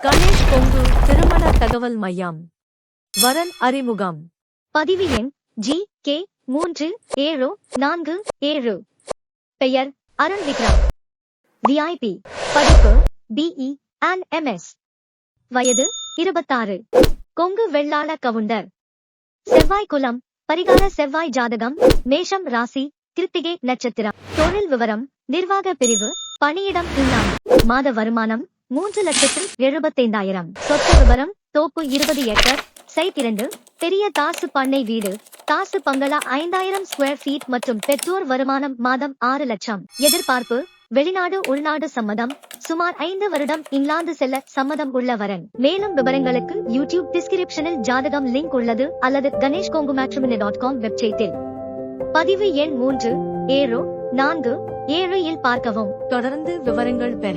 கணேஷ் கொங்கு திருமண தகவல் மையம். வரன் அறிமுகம். பதிவு எண் ஜி கே மூன்று ஏழு நான்கு ஏழு. பெயர் அருண் விக்ரம் விஐபி படிப்பு பிஇ அண்ட் எம்எஸ் வயது இருபத்தாறு. கொங்கு வெள்ளாள கவுண்டர். செவ்வாய் குலம் பரிகார செவ்வாய் ஜாதகம் மேஷம் ராசி கிருத்திகை நட்சத்திரம். தொழில் விவரம் நிர்வாக பிரிவு பணியிடம் இல்லாமல் மாத வருமானம் மூன்று லட்சத்து எழுபத்தைந்தாயிரம். சொத்து விவரம் தோப்பு இருபது ஏக்கர் சைட் இரண்டு பெரிய தாசு பண்ணை வீடு தாசு பங்களா ஐந்தாயிரம் ஸ்கொயர் ஃபீட் மற்றும் பெற்றோர் வருமானம் மாதம் ஆறு லட்சம். எதிர்பார்ப்பு வெளிநாடு உள்நாடு சம்மதம் சுமார் ஐந்து வருடம் இங்கிலாந்து செல்ல சம்மதம் உள்ள வரன் மேலும் விவரங்களுக்கு யூடியூப் டிஸ்கிரிப்ஷனில் ஜாதகம் லிங்க் உள்ளது அல்லது Ganesh Kongu matrimony dot com வெப்சைட்டில். பதிவு எண் மூன்று ஏழு நான்கு ஏழு இல் பார்க்கவும். தொடர்ந்து விவரங்கள் பெற